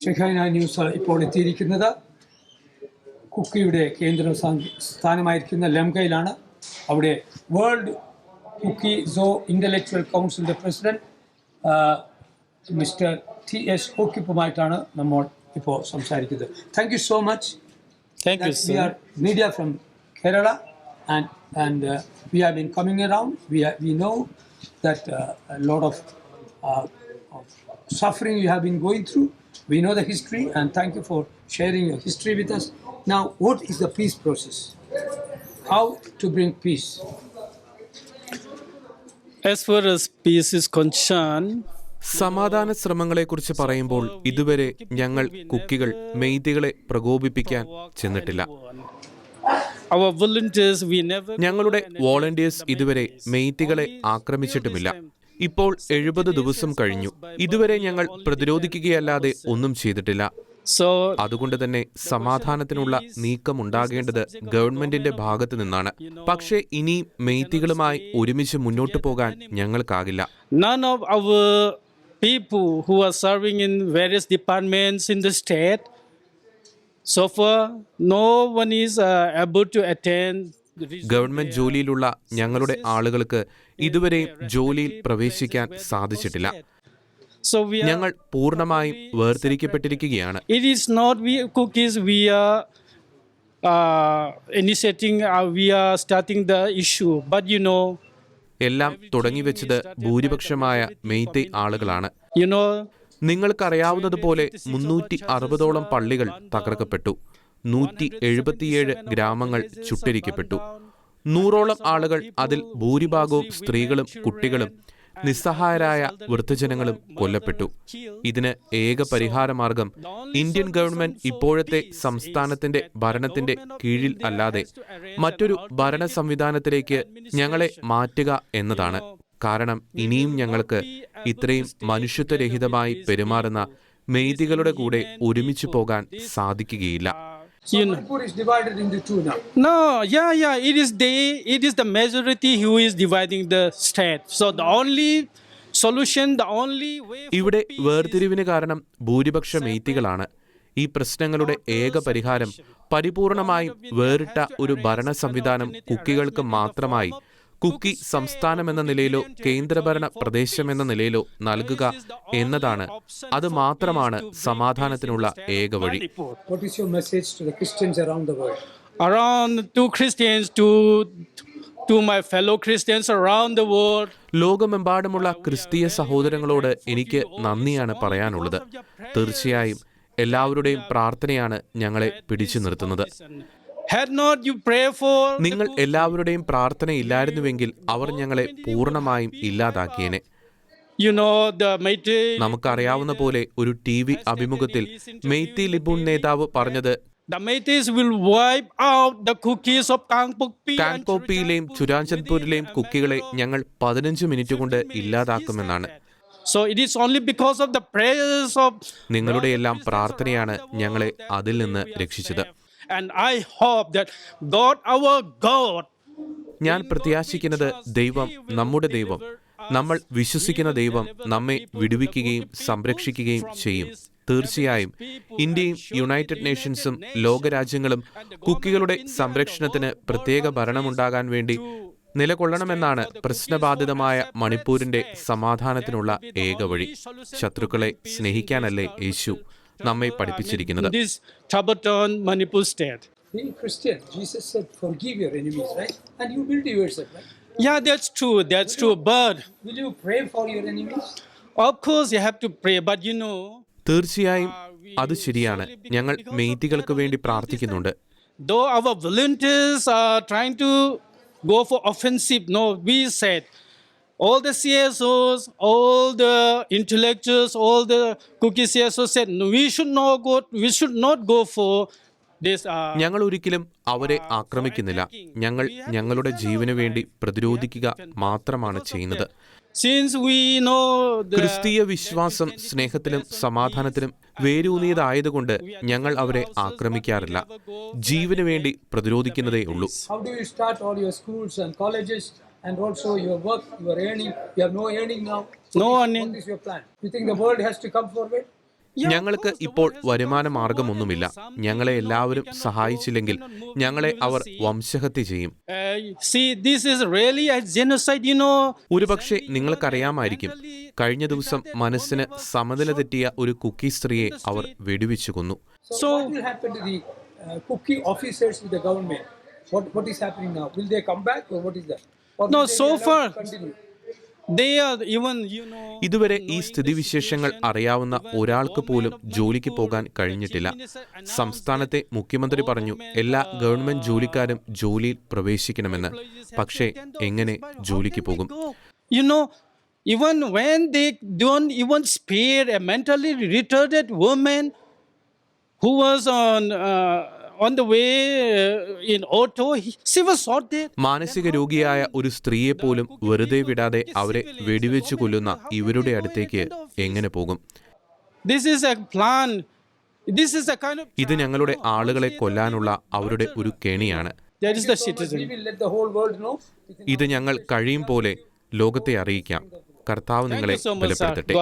ഷെഖൈന news ഇപ്പോൾ എത്തിയിരിക്കുന്നത്. കുക്കിയുടെ കേന്ദ്ര സ്ഥാ- സ്ഥാനമായിരിക്കുന്ന ലംകയിലാണ് അവിടെ വേൾഡ് കുക്കി സോ ഇന്റലക്ച്വൽ കൗൺസിലിന്റെ പ്രസിഡന്റ് മിസ്റ്റർ ടി എസ് ഹോക്കിപ്പുമായിട്ടാണ് നമ്മൾ ഇപ്പോൾ സംസാരിക്കുന്നത്. Thank you so much Thank you, are media from Kerala and and we are been coming around we we know that load of suffering you have been going of, uh. We know the history, and thank you for sharing your history with us. Now, what is the peace process? How to bring peace? As far as peace is concerned, സമാധാന ശ്രമങ്ങളെക്കുറിച്ച് പറയുമ്പോൾ ഇതുവരെ ഞങ്ങൾ കുക്കികൾ മെയ്തികളെ പ്രകോപിപ്പിക്കാൻ ചെന്നിട്ടില്ല our volunteers, we never. ഞങ്ങളുടെ volunteers ഇതുവരെ മെയ്തികളെ ആക്രമിച്ചിട്ടുമില്ല ഇപ്പോൾ എഴുപത് ദിവസം കഴിഞ്ഞു. ഇതുവരെ ഞങ്ങൾ പ്രതിരോധിക്കുകയല്ലാതെ ഒന്നും ചെയ്തിട്ടില്ല. അതുകൊണ്ട് തന്നെ സമാധാനത്തിനുള്ള നീക്കം ഉണ്ടാകേണ്ടത് ഗവൺമെന്റിന്റെ ഭാഗത്തു നിന്നാണ്. പക്ഷേ ഇനി മെയ്ത്തികളുമായി ഒരുമിച്ച് മുന്നോട്ടു പോകാൻ ഞങ്ങൾക്കാകില്ല. None of our people who are serving in various departments in the state, so far, no one is uh, able to attend. Government ജോലിയിലുള്ള ഞങ്ങളുടെ ആളുകൾക്ക് ഇതുവരെ ജോലിയിൽ പ്രവേശിക്കാൻ സാധിച്ചിട്ടില്ല. ഞങ്ങൾ പൂർണമായും വേർതിരിക്കപ്പെട്ടിരിക്കുകയാണ് it is not we we are starting the issue. But you എല്ലാം തുടങ്ങിവെച്ചത് ഭൂരിപക്ഷമായ മെയ്ത്തെ ആളുകളാണ് നിങ്ങൾക്കറിയാവുന്നതുപോലെ മുന്നൂറ്റി അറുപതോളം പള്ളികൾ തകർക്കപ്പെട്ടു നൂറ്റി എഴുപത്തിയേഴ് ഗ്രാമങ്ങൾ ചുട്ടരിക്കപ്പെട്ടു നൂറോളം ആളുകൾ അതിൽ ഭൂരിഭാഗവും സ്ത്രീകളും കുട്ടികളും നിസ്സഹായരായ വൃദ്ധജനങ്ങളും കൊല്ലപ്പെട്ടു. ഇതിന് ഏക പരിഹാരമാർഗം ഇന്ത്യൻ ഗവൺമെന്റ് ഇപ്പോഴത്തെ സംസ്ഥാനത്തിന്റെ ഭരണത്തിന്റെ കീഴിൽ അല്ലാതെ മറ്റൊരു ഭരണ സംവിധാനത്തിലേക്ക് ഞങ്ങളെ മാറ്റുക എന്നതാണ്. കാരണം ഇനിയും ഞങ്ങൾക്ക് ഇത്രയും മനുഷ്യത്വരഹിതമായി പെരുമാറുന്ന മെയ്തികളുടെ കൂടെ ഒരുമിച്ച് പോകാൻ സാധിക്കുകയില്ല. You know. Manipur is divided into two now. No, yeah, yeah. It is they. It is the majority who is dividing the state. So the only solution, the only way. ഇവിടെ വേർതിരിവിന് കാരണം ഭൂരിപക്ഷ മെയ്ത്തികളാണ് ഈ പ്രശ്നങ്ങളുടെ ഏക പരിഹാരം പരിപൂർണമായും വേറിട്ട ഒരു ഭരണ സംവിധാനം കുക്കികൾക്ക് മാത്രമായി കുക്കി സംസ്ഥാനമെന്ന നിലയിലോ കേന്ദ്രഭരണ പ്രദേശമെന്ന നിലയിലോ നൽകുക എന്നതാണ്. അത് മാത്രമാണ് സമാധാനത്തിനുള്ള ഏക വഴി. ലോകമെമ്പാടുമുള്ള ക്രിസ്തീയ സഹോദരങ്ങളോട് എനിക്ക് നന്ദിയാണ് പറയാനുള്ളത്. തീർച്ചയായും എല്ലാവരുടെയും പ്രാർത്ഥനയാണ് ഞങ്ങളെ പിടിച്ചു നിർത്തുന്നത്. Had not you pray for the നിങ്ങൾ എല്ലാവരുടെയും പ്രാർത്ഥന ഇല്ലായിരുന്നുവെങ്കിൽ അവർ ഞങ്ങളെ പൂർണമായും ഇല്ലാതാക്കിയേനെ. You know the Meitei നമുക്കറിയാവുന്ന പോലെ ഒരു ടി വി അഭിമുഖത്തിൽ മെയ്ത്തി ലിബുൺ നേതാവ് പറഞ്ഞത് കാൻകോപ്പിയിലെയും Meiteis will wipe out the cookies of Kangpokpi and കാൻപോപ്പിയിലെയും ചുരാചന്ദ്പൂരിലെയും കുക്കികളെ ഞങ്ങൾ പതിനഞ്ച് മിനിറ്റ് കൊണ്ട് ഇല്ലാതാക്കുമെന്നാണ്. So it is only because of the prayers of നിങ്ങളുടെ എല്ലാം പ്രാർത്ഥനയാണ് ഞങ്ങളെ അതിൽ നിന്ന് രക്ഷിച്ചത്. And I hope that God our God ഞാൻ പ്രത്യാശിക്കുന്നത് ദൈവം നമ്മുടെ ദൈവം നമ്മൾ വിശ്വസിക്കുന്ന ദൈവം നമ്മെ വിടുവിക്കുകയും സംരക്ഷിക്കുകയും ചെയ്യും. തീർച്ചയായും ഇന്ത്യയും യുണൈറ്റഡ് നേഷൻസും ലോകരാജ്യങ്ങളും കുക്കികളുടെ സംരക്ഷണത്തിന് പ്രത്യേക ഭരണമുണ്ടാകാൻ വേണ്ടി നിലകൊള്ളണമെന്നാണ് പ്രശ്നബാധിതമായ മണിപ്പൂരിന്റെ സമാധാനത്തിനുള്ള ഏക വഴി. ശത്രുക്കളെ സ്നേഹിക്കാനല്ലേ യേശു നമ്മെ പഠിപ്പിച്ചിരിക്കുന്നത് this Tabaton Manipur state. Being Christian, Jesus said, forgive your enemies, right? And you will do yourself, right? Yeah, that's true. That's true. But Will you pray for your enemies? of course you have to pray. But you know, തീർച്ചയായും അത് ശരിയാണ് ഞങ്ങൾ മെയ്തികൾക്ക് വേണ്ടി പ്രാർത്ഥിക്കുന്നുണ്ട് though our volunteers are trying to go for offensive, no, we said all the CSOs, all the intellectuals, all the cookie CSOs said no, we should not go. We should not go for this. Uh, ഞങ്ങൾ ഒരിക്കലും അവരെ ആക്രമിക്കുന്നില്ല. ഞങ്ങൾ ഞങ്ങളുടെ ജീവന് വേണ്ടി പ്രതിരോധിക്കുക മാത്രമാണ് ചെയ്യുന്നത്. since we know the ക്രിസ്തീയ വിശ്വാസം സ്നേഹത്തിലും സമാധാനത്തിലും വേരൂന്നിയതായതുകൊണ്ട് ഞങ്ങൾ അവരെ ആക്രമിക്കാറില്ല. ജീവന് വേണ്ടി പ്രതിരോധിക്കുന്നതേ ഉള്ളൂ. You and also your work, your earning? You have no earning now. No What earning. What is your plan? You think the world has to come forward? ഞങ്ങൾക്ക് ഇപ്പോൾ വരുമാന മാർഗമൊന്നുമില്ല ഞങ്ങളെ എല്ലാവരും സഹായിച്ചില്ലെങ്കിൽ ഞങ്ങളെ അവർ വംശഹത്യ ചെയ്യും Uh, see, this is really a genocide, you know. ഒരുപക്ഷെ നിങ്ങൾക്കറിയാമായിരിക്കും കഴിഞ്ഞ ദിവസം മനസ്സിന് സമനില തെറ്റിയ ഒരു കുക്കി സ്ത്രീയെ അവർ വെടിവെച്ചു കൊന്നു So, So- what will happen to the uh, cookie officers with the government? What, what is happening now? Will they come back or what is that? ഇതുവരെ ഈ സ്ഥിതിവിശേഷങ്ങൾ അറിയാവുന്ന ഒരാൾക്ക് പോലും ജോലിക്ക് പോകാൻ കഴിഞ്ഞിട്ടില്ല. സംസ്ഥാനത്തെ മുഖ്യമന്ത്രി പറഞ്ഞു എല്ലാ ഗവൺമെന്റ് ജോലിക്കാരും ജോലിയിൽ പ്രവേശിക്കണമെന്ന്. പക്ഷേ എങ്ങനെ ജോലിക്ക് പോകും? You know even when even speed mentally retarded woman who was on uh. മാനസിക രോഗിയായ ഒരു സ്ത്രീയെ പോലും വെറുതെ വിടാതെ അവരെ വെടിവെച്ചു കൊല്ലുന്ന ഇവരുടെ അടുത്തേക്ക് എങ്ങനെ പോകും. ഇത് ഞങ്ങളുടെ ആളുകളെ കൊല്ലാനുള്ള അവരുടെ ഒരു കെണിയാണ്. ഇത് ഞങ്ങൾ കഴിയും പോലെ ലോകത്തെ അറിയിക്കാം കർത്താവ് നിങ്ങളെ. ബലപ്പെടുത്തട്ടെ.